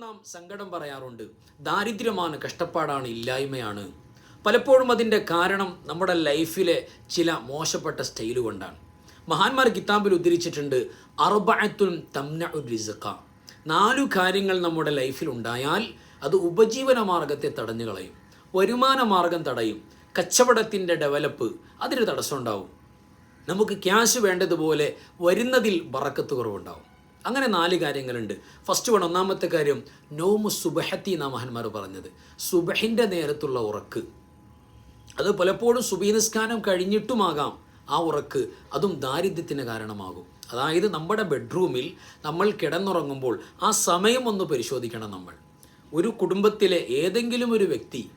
നാം സങ്കടം പറയാറുണ്ട്. ദാരിദ്ര്യമാണ് കഷ്ടപ്പാടാണ് ഇല്ലായ്മയാണ്. പലപ്പോഴും അതിന്റെ കാരണം നമ്മുടെ ലൈഫിലെ ചില മോശപ്പെട്ട സ്റ്റൈൽ കൊണ്ടാണ്. മഹാന്മാർ കിതാബിൽ ഉദ്ധരിച്ചിട്ടുണ്ട് അർബഅത്തുൽ തംന റിസക്ക നാലു കാര്യങ്ങൾ നമ്മുടെ ലൈഫിൽ ഉണ്ടായാൽ അത് ഉപജീവന മാർഗത്തെ തടഞ്ഞു കളയും. വരുമാന മാർഗം തടയും. കച്ചവടത്തിന്റെ ഡെവലപ്പ് അതിന് തടസ്സം ഉണ്ടാവും നമുക്ക് ക്യാഷ് വേണ്ടതുപോലെ വരുന്നതിൽ വറക്കത്ത് കുറവുണ്ടാവും. അങ്ങനെ നാല് കാര്യങ്ങളുണ്ട്. ഫസ്റ്റ് വൺ ഒന്നാമത്തെ കാര്യം നോമു സുബഹത്തി എന്നാ മഹന്മാർ പറഞ്ഞത്. സുബഹിന്റെ നേരത്തുള്ള ഉറക്ക്. അത് പലപ്പോഴും സുബീനിസ്കാരം കഴിഞ്ഞിട്ടുമാകാം ആ ഉറക്ക്. അതും ദാരിദ്ര്യത്തിന് കാരണമാകും. അതായത് നമ്മുടെ ബെഡ്റൂമിൽ നമ്മൾ കിടന്നുറങ്ങുമ്പോൾ ആ സമയം ഒന്ന് പരിശോധിക്കണം നമ്മൾ. ഒരു കുടുംബത്തിലെ ഏതെങ്കിലും ഒരു വ്യക്തി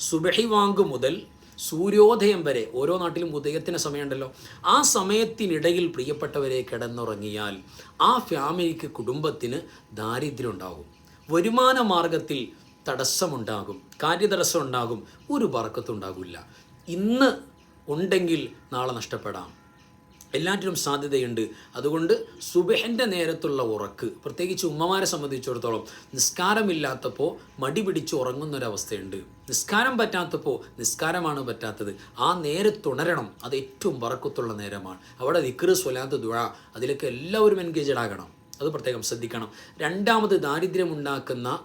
സുബഹി വാങ്ക് മുതൽ സൂര്യോദയം വരെ ഓരോ നാട്ടിലും ഉദയത്തിന് സമയമുണ്ടല്ലോ. ആ സമയത്തിനിടയിൽ പ്രിയപ്പെട്ടവരെ കിടന്നുറങ്ങിയാൽ ആ ഫാമിലിക്ക് കുടുംബത്തിന് ദാരിദ്ര്യം ഉണ്ടാകും വരുമാന മാർഗത്തിൽ തടസ്സമുണ്ടാകും. കാര്യതടസ്സം ഉണ്ടാകും ഒരു വർക്കത്തുണ്ടാകില്ല ഇന്ന് ഉണ്ടെങ്കിൽ നാളെ നഷ്ടപ്പെടാം. എല്ലാറ്റിനും സാധ്യതയുണ്ട്. അതുകൊണ്ട് സുബഹന്റെ നേരത്തുള്ള ഉറക്ക് പ്രത്യേകിച്ച് ഉമ്മമാരെ സംബന്ധിച്ചിടത്തോളം നിസ്കാരമില്ലാത്തപ്പോൾ മടി പിടിച്ച് ഉറങ്ങുന്നൊരവസ്ഥയുണ്ട്. നിസ്കാരം പറ്റാത്തപ്പോൾ നിസ്കാരമാണ് പറ്റാത്തത്. ആ നേരത്തുണരണം അത് ഏറ്റവും വറക്കത്തുള്ള നേരമാണ്. അവിടെ ദിക്റ് സ്വലാത്ത് ദുഴ അതിലൊക്കെ എല്ലാവരും എൻഗേജഡ് ആകണം. അത് പ്രത്യേകം ശ്രദ്ധിക്കണം. രണ്ടാമത് ദാരിദ്ര്യമുണ്ടാക്കുന്ന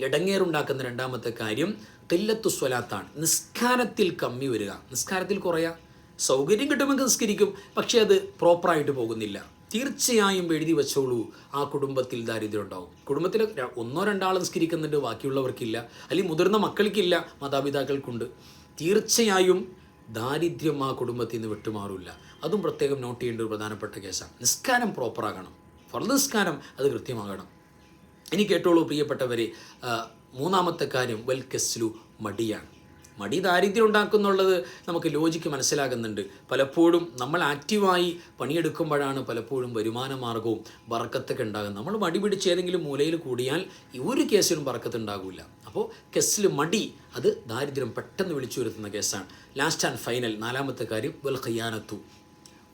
ഇടങ്ങേറുണ്ടാക്കുന്ന രണ്ടാമത്തെ കാര്യം തില്ലത്തു സ്വലാത്താണ്. നിസ്കാരത്തിൽ കമ്മി വരിക. നിസ്കാരത്തിൽ കുറയാ. സൗകര്യം കിട്ടുമെങ്കിൽ നിസ്കരിക്കും. പക്ഷേ അത് പ്രോപ്പറായിട്ട് പോകുന്നില്ല. തീർച്ചയായും എഴുതി വെച്ചോളൂ. ആ കുടുംബത്തിൽ ദാരിദ്ര്യം ഉണ്ടാവും കുടുംബത്തിൽ ഒന്നോ രണ്ടാൾ നിസ്കരിക്കുന്നുണ്ട് ബാക്കിയുള്ളവർക്കില്ല. അല്ലെങ്കിൽ മുതിർന്ന മക്കൾക്കില്ല മാതാപിതാക്കൾക്കുണ്ട്. തീർച്ചയായും ദാരിദ്ര്യം ആ കുടുംബത്തിൽ നിന്ന് വിട്ടുമാറില്ല അതും പ്രത്യേകം നോട്ട് ചെയ്യേണ്ട ഒരു പ്രധാനപ്പെട്ട കേസാണ് നിസ്കാരം പ്രോപ്പറാകണം ഫർദ് നിസ്കാരം അത് കൃത്യമാകണം. ഇനി കേട്ടോളൂ പ്രിയപ്പെട്ടവരെ മൂന്നാമത്തെ കാര്യം വെൽ കെസ്ലു മടിയാണ്. മടി ദാരിദ്ര്യം ഉണ്ടാക്കുന്നുള്ളത് നമുക്ക് ലോജിക്ക് മനസ്സിലാകുന്നുണ്ട്. പലപ്പോഴും നമ്മൾ ആക്റ്റീവായി പണിയെടുക്കുമ്പോഴാണ് പലപ്പോഴും വരുമാന മാർഗവും വറക്കത്തൊക്കെ ഉണ്ടാകുന്നത്. നമ്മൾ മടി പിടിച്ച് ഏതെങ്കിലും മൂലയിൽ കൂടിയാൽ ഒരു കേസിലും വറക്കത്ത് ഉണ്ടാകില്ല അപ്പോൾ കെസ്സിൽ മടി അത് ദാരിദ്ര്യം പെട്ടെന്ന് വിളിച്ചു വരുത്തുന്ന കേസാണ്. ലാസ്റ്റ് ആൻഡ് ഫൈനൽ നാലാമത്തെ കാര്യം വെൽ ഖിയാനത്തു.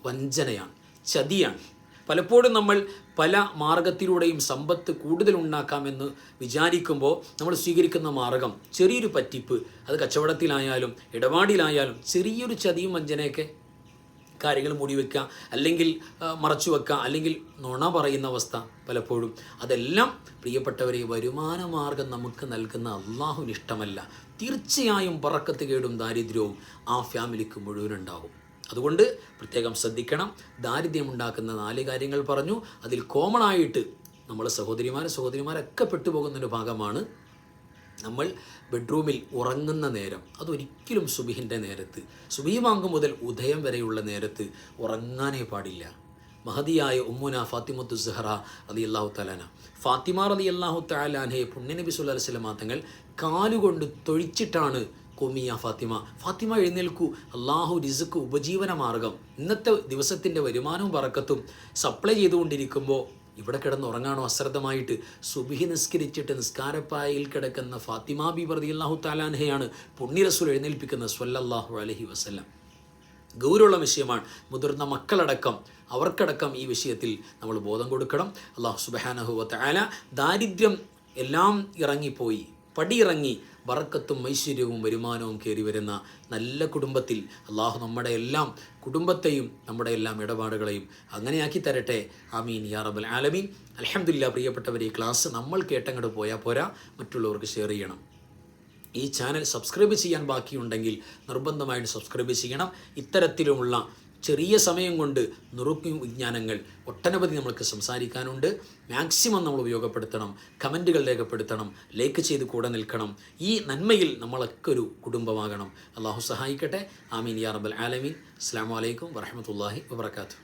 വഞ്ചനയാണ് ചതിയാണ്. പലപ്പോഴും നമ്മൾ പല മാർഗത്തിലൂടെയും സമ്പത്ത് കൂടുതൽ ഉണ്ടാക്കാമെന്ന് വിചാരിക്കുമ്പോൾ നമ്മൾ സ്വീകരിക്കുന്ന മാർഗം ചെറിയൊരു പറ്റിപ്പ് അത് കച്ചവടത്തിലായാലും ഇടപാടിലായാലും ചെറിയൊരു ചതിയും വഞ്ചനയൊക്കെ കാര്യങ്ങൾ മൂടി വെക്കുക അല്ലെങ്കിൽ മറച്ചു വെക്കുക അല്ലെങ്കിൽ നുണ പറയുന്ന അവസ്ഥ പലപ്പോഴും. അതെല്ലാം പ്രിയപ്പെട്ടവരെ വരുമാന മാർഗം നമുക്ക് നൽകുന്ന അള്ളാഹുവിന് ഇഷ്ടമല്ല തീർച്ചയായും പറക്കത്ത് കേടും ദാരിദ്ര്യവും ആ ഫാമിലിക്ക് മുഴുവനുണ്ടാകും അതുകൊണ്ട് പ്രത്യേകം ശ്രദ്ധിക്കണം. ദാരിദ്ര്യമുണ്ടാക്കുന്ന നാല് കാര്യങ്ങൾ പറഞ്ഞു. അതിൽ കോമൺ ആയിട്ട് നമ്മളെ സഹോദരിമാർ സഹോദരിമാരൊക്കെ പെട്ടുപോകുന്നൊരു ഭാഗമാണ് നമ്മൾ ബെഡ്റൂമിൽ ഉറങ്ങുന്ന നേരം. അതൊരിക്കലും സുബിഹിന്റെ നേരത്ത്. സുബി വാങ്ങും മുതൽ ഉദയം വരെയുള്ള നേരത്ത് ഉറങ്ങാനേ പാടില്ല. മഹതിയായ ഉമ്മുന ഫാത്തിമത്തു സെഹറ അലി അള്ളാഹു തലാന ഫാത്തിമ അലി അള്ളാഹു തലാനയെ പുണ്യനബി സുല്ലാ വസ്ലമാ തങ്ങൾ കാലുകൊണ്ട് തൊഴിച്ചിട്ടാണ് കൊമിയ ഫാത്തിമ. ഫാത്തിമ എഴുന്നേൽക്കൂ. അള്ളാഹു റിസുക്ക് ഉപജീവന മാർഗം. ഇന്നത്തെ ദിവസത്തിന്റെ വരുമാനവും പറക്കത്തും. സപ്ലൈ ചെയ്തുകൊണ്ടിരിക്കുമ്പോൾ ഇവിടെ കിടന്ന് ഉറങ്ങാണോ അശ്രദ്ധമായിട്ട് സുബിഹി നിസ്കരിച്ചിട്ട് നിസ്കാരപ്പായയിൽ കിടക്കുന്ന ഫാത്തിമ ബി പ്രതി അള്ളാഹു താലാൻഹയാണ് പുണ്യരസുൽ എഴുന്നേൽപ്പിക്കുന്ന സ്വല്ലല്ലാഹു അലഹി വസ്ലം ഗൗരവമുള്ള വിഷയമാണ്. മുതിർന്ന മക്കളടക്കം അവർക്കടക്കം ഈ വിഷയത്തിൽ നമ്മൾ ബോധം കൊടുക്കണം. അള്ളാഹു സുബഹാനഹുവത്ത് ആല ദാരിദ്ര്യം എല്ലാം ഇറങ്ങിപ്പോയി. പടിയിറങ്ങി ബറക്കത്തും ഐശ്വര്യവും വരുമാനവും കയറി വരുന്ന നല്ല കുടുംബത്തിൽ അള്ളാഹു നമ്മുടെ എല്ലാം കുടുംബത്തെയും നമ്മുടെ എല്ലാം ഇടപാടുകളെയും അങ്ങനെയാക്കി തരട്ടെ. ആമീൻ. യാ റബ്ബൽ ആലമീൻ. അലഹമില്ല പ്രിയപ്പെട്ടവർ ഈ ക്ലാസ് നമ്മൾ കേട്ടങ്ങോട്ട് പോയാൽ പോരാ. മറ്റുള്ളവർക്ക് ഷെയർ ചെയ്യണം. ഈ ചാനൽ സബ്സ്ക്രൈബ് ചെയ്യാൻ ബാക്കിയുണ്ടെങ്കിൽ നിർബന്ധമായിട്ട് സബ്സ്ക്രൈബ് ചെയ്യണം. ഇത്തരത്തിലുമുള്ള ചെറിയ സമയം കൊണ്ട് നുറുക്കും വിജ്ഞാനങ്ങൾ ഒട്ടനവധി നമ്മൾക്ക് സംസാരിക്കാനുണ്ട്. മാക്സിമം നമ്മൾ ഉപയോഗപ്പെടുത്തണം. കമന്റുകൾ രേഖപ്പെടുത്തണം. ലൈക്ക് ചെയ്ത് കൂടെ നിൽക്കണം. ഈ നന്മയിൽ നമ്മളൊക്കെ ഒരു കുടുംബമാകണം. അള്ളാഹു സഹായിക്കട്ടെ. ആമീൻ യാ റബ്ബൽ ആലമീൻ. അസ്സാം വലൈക്കും വറഹമത്തല്ലാഹി വാത്തു